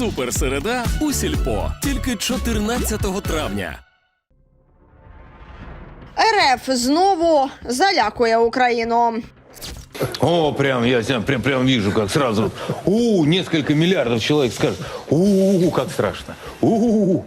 Суперсереда у сільпо тільки 14 травня. РФ знову залякує Україну. О, прям, я прям, прям, прям вижу, как сразу, у, несколько миллиардов человек скажут. у, как страшно, у,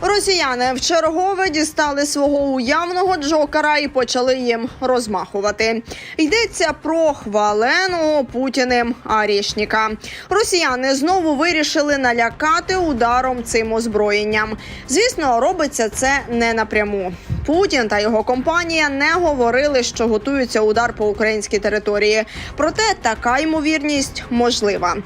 Росіяни вчергове дістали свого уявного джокера і почали їм розмахувати. Йдеться про хваленого путіним Арішніка. Росіяни знову вирішили налякати ударом цим озброєнням. Звісно, робиться це не напряму. Путін та його компанія не говорили, що готується удар по українській території. Проте така ймовірність можлива.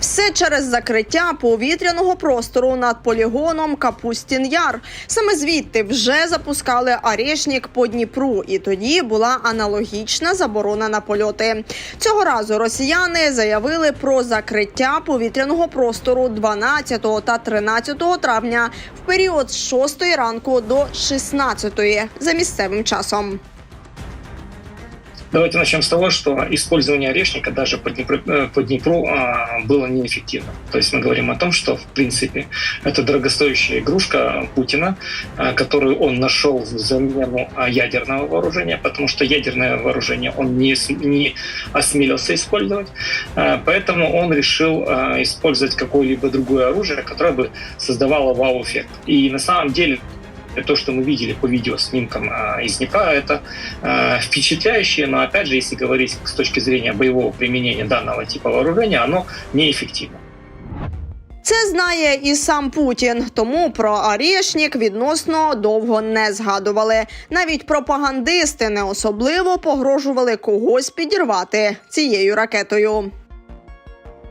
Все через закриття повітряного простору над полігоном Капустін Яр. Саме звідти вже запускали Арешнік по Дніпру, і тоді була аналогічна заборона на польоти. Цього разу росіяни заявили про закриття повітряного простору 12 та 13 травня в період з 6 ранку до 16 за місцевим часом. Давайте начнем с того, что использование орешника даже по Днепру, э, по Днепру а, было неэффективно. То есть мы говорим о том, что в принципе это дорогостоящая игрушка Путина, а, которую он нашел в замену а, ядерного вооружения, потому что ядерное вооружение он не, не осмелился использовать. Поэтому он решил использовать какое-либо другое оружие, которое бы создавало вау-эффект. И на самом деле то, что мы видели по видеоснимкам а, из Днепра, это а, впечатляющее, но опять же, если говорить с точки зрения боевого применения данного типа вооружения, оно неэффективно. Це знає і сам Путін, тому про Арішнік відносно довго не згадували. Навіть пропагандисти не особливо погрожували когось підірвати цією ракетою.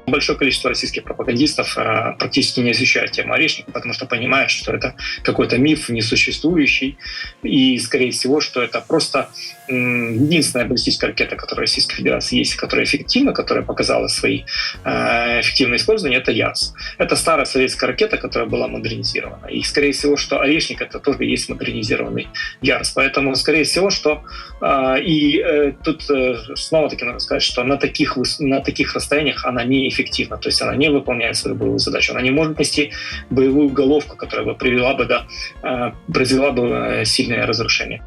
Большое количество российских пропагандистов а, практически не освещают тему орешника, потому что понимают, что это какой-то миф несуществующий, и, скорее всего, что это просто единственная баллистическая ракета, которая в Российской Федерации есть, которая эффективна, которая показала свои э, эффективное использование, это ЯС. Это старая советская ракета, которая была модернизирована. И, скорее всего, что Орешник это тоже есть модернизированный ЯРС. Поэтому, скорее всего, что э, и э, тут э, снова-таки нужно сказать, что на таких, на таких расстояниях она неэффективна. То есть она не выполняет свою боевую задачу. Она не может нести боевую головку, которая бы привела бы до, э, произвела бы э, сильное разрушение.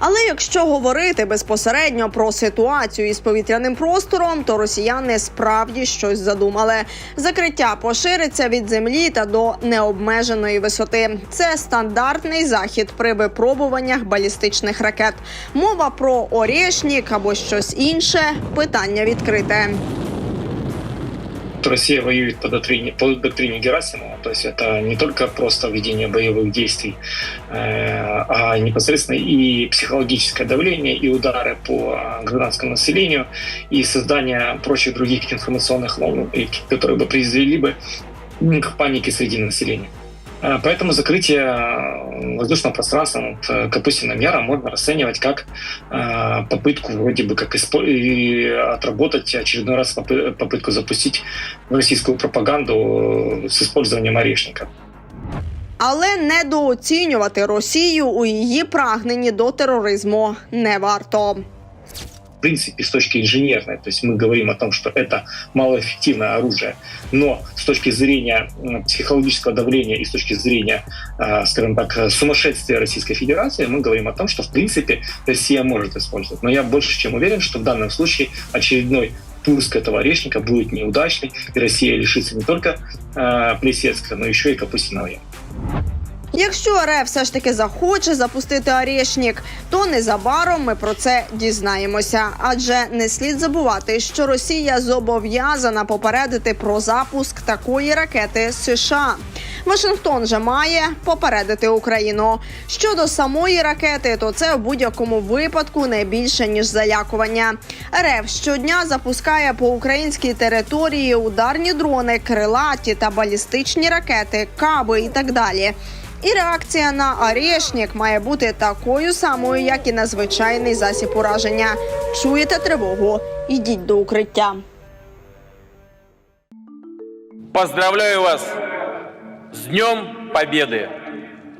Але якщо говорити безпосередньо про ситуацію із повітряним простором, то росіяни справді щось задумали. Закриття пошириться від землі та до необмеженої висоти. Це стандартний захід при випробуваннях балістичних ракет. Мова про Орешнік або щось інше питання відкрите. Что Россия воюет по доктрине, по доктрине Герасимова, то есть это не только просто ведение боевых действий, э, а непосредственно и психологическое давление, и удары по гражданскому населению, и создание прочих других информационных волн, которые бы произвели бы к панике среди населения. Э, Поэтому закрытие э, воздушного пространства над э, Капустиным Яром можно расценивать как э, попытку вроде бы как испо- и отработать очередной раз попы- попытку запустить российскую пропаганду э, с использованием орешника. Але недооцінювати Росію у її прагненні до тероризму не варто. Принципе, с точки инженерной, то есть мы говорим о том, что это малоэффективное оружие, но с точки зрения психологического давления и с точки зрения, э, скажем так, сумасшествия Российской Федерации, мы говорим о том, что в принципе Россия может использовать. Но я больше чем уверен, что в данном случае очередной пуск этого орешника будет неудачный, и Россия лишится не только э, Плесецка, но еще и Капустиного Яра. Якщо РФ все ж таки захоче запустити Орешнік, то незабаром ми про це дізнаємося. Адже не слід забувати, що Росія зобов'язана попередити про запуск такої ракети США. Вашингтон же має попередити Україну. Щодо самої ракети, то це в будь-якому випадку не більше ніж залякування. РФ щодня запускає по українській території ударні дрони, крилаті та балістичні ракети, каби і так далі. І реакція на Орешнік має бути такою самою, як і на звичайний засіб ураження. Чуєте тривогу? Йдіть до укриття. Поздравляю вас с Днем Победы,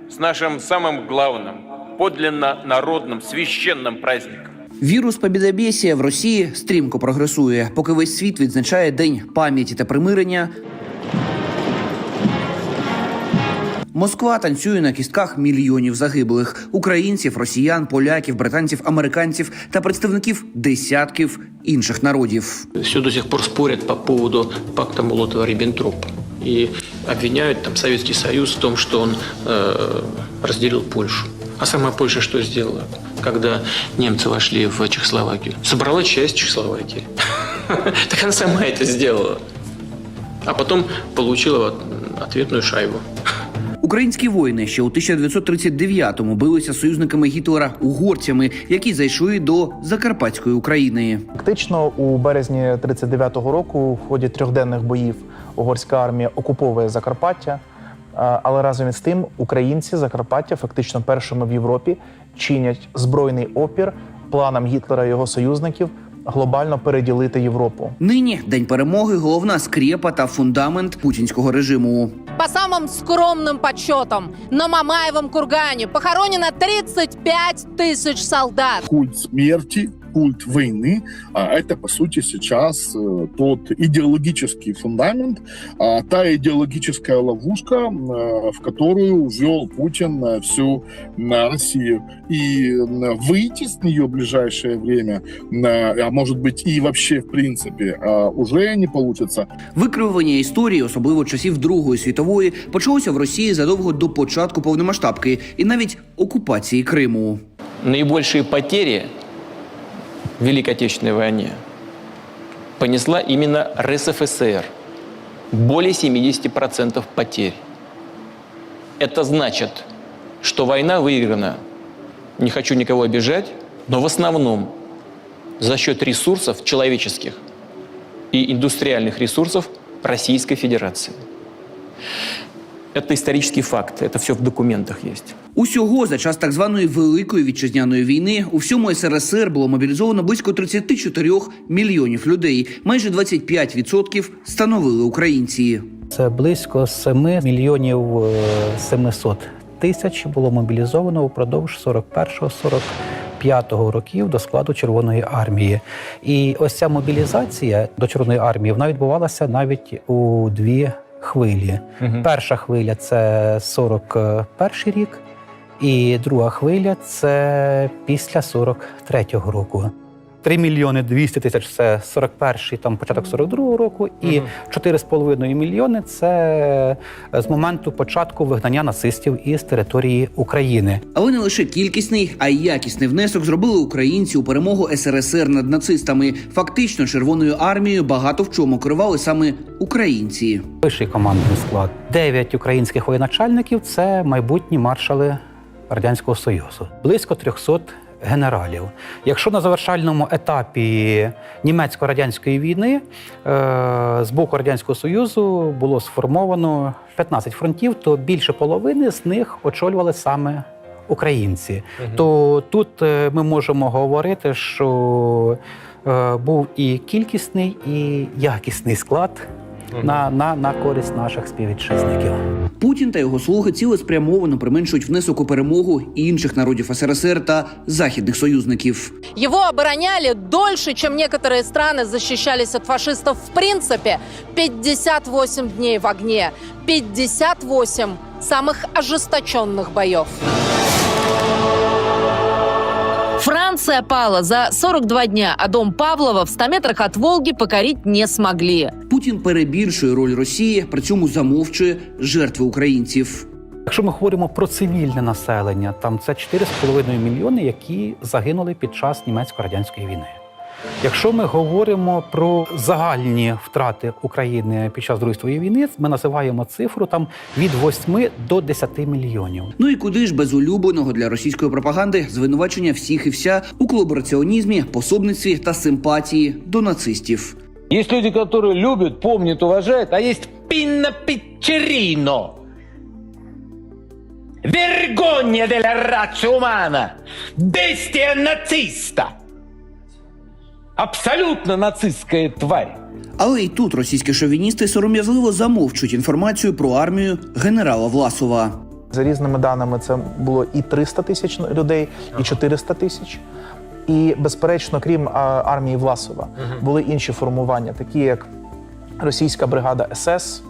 с нашим самым главным, подлинно народным, священным праздником. Вірус побідобєсія в Росії стрімко прогресує, поки весь світ відзначає День пам'яті та примирення. Москва танцює на кістках мільйонів загиблих українців, росіян, поляків, британців, американців та представників десятків інших народів. все до сих пор спорят по поводу пакта Молотова-Риббентропа и обвиняют там Советский Союз в том, что он э, разделил Польшу. А сама Польша что сделала, когда немцы вошли в Чехословакию? Собрала часть Чехословакии. Так она сама это сделала. А потом получила ответную шайбу. Українські воїни ще у 1939-му билися з союзниками Гітлера угорцями, які зайшли до Закарпатської України. Фактично, у березні 39-го року, в ході трьохденних боїв, угорська армія окуповує Закарпаття. Але разом із тим українці Закарпаття фактично першими в Європі чинять збройний опір планам Гітлера і його союзників глобально переділити Європу. Нині день перемоги, головна скрепа та фундамент путінського режиму. По самым скромным подсчетам, на Мамаевом кургане похоронено 35 тысяч солдат. культ смерти, культ войны. А это, по сути, сейчас э, тот идеологический фундамент, а, та идеологическая ловушка, э, в которую ввел Путин э, всю э, Россию. И э, выйти с нее в ближайшее время, э, а может быть и вообще, в принципе, э, уже не получится. Викривлення історії, особливо часів Другої світової, почалося в Росії задовго до початку повномасштабки і навіть окупації Криму. Наибольшие потери в Великой Отечественной войне понесла именно РСФСР. Более 70% потерь. Это значит, что война выиграна, не хочу никого обижать, но в основном за счет ресурсов человеческих и индустриальных ресурсов Российской Федерации. Это исторический факт, это все в документах есть. Усього за час так званої великої вітчизняної війни у всьому СРСР було мобілізовано близько 34 мільйонів людей. Майже 25% становили українці. Це близько 7 мільйонів е, 700 тисяч було мобілізовано упродовж 41-45 років до складу Червоної армії. І ось ця мобілізація до Червоної армії вона відбувалася навіть у дві хвилі. Перша хвиля це 41 рік, і друга хвиля це після 43-го року. 3 мільйони 200 тисяч це 41-й, там початок 42-го року, і 4,5 мільйони це з моменту початку вигнання нацистів із території України. Але не лише кількісний, а й якісний внесок зробили українці у перемогу СРСР над нацистами. Фактично, червоною армією багато в чому керували саме українці. Вищий командний склад. Дев'ять українських воєначальників це майбутні маршали Радянського Союзу. Близько 300 генералів. Якщо на завершальному етапі німецько-радянської війни е, з боку Радянського Союзу було сформовано 15 фронтів, то більше половини з них очолювали саме українці. То тут е, ми можемо говорити, що е, був і кількісний, і якісний склад на, на, на користь наших співвітчизників. Путін та його слуги цілеспрямовано применшують внесок у перемогу інших народів СРСР та західних союзників. Его обороняли дольше, чем некоторые страны защищались от фашистов в принципе. 58 дней в огне. 58 самых ожесточенных боев. Франция пала за 42 дня, а дом Павлова в 100 метрах от Волги покорить не смогли. Путін перебільшує роль Росії, при цьому замовчує жертви українців. Якщо ми говоримо про цивільне населення, там це 4,5 мільйони, які загинули під час німецько-радянської війни. Якщо ми говоримо про загальні втрати України під час Другої світової війни, ми називаємо цифру там від 8 до 10 мільйонів. Ну і куди ж без улюбленого для російської пропаганди звинувачення всіх і вся у колабораціонізмі, пособництві та симпатії до нацистів. Есть люди, которые любят, помнят, уважают, а есть Пинна Пичерино. Vergogna della razza umana! Bestia nazista! Абсолютно нацистская тварь! Але і тут російські шовіністи сором'язливо замовчують інформацію про армію генерала Власова. За різними даними, це було і 300 тисяч людей, і 400 тисяч. І, безперечно, крім армії Власова, були інші формування, такі як російська бригада СС,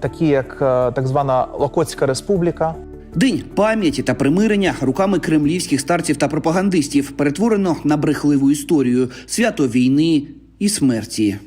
такі як е, так звана Локотська республіка. День пам'яті та примирення руками кремлівських старців та пропагандистів перетворено на брехливу історію свято війни і смерті.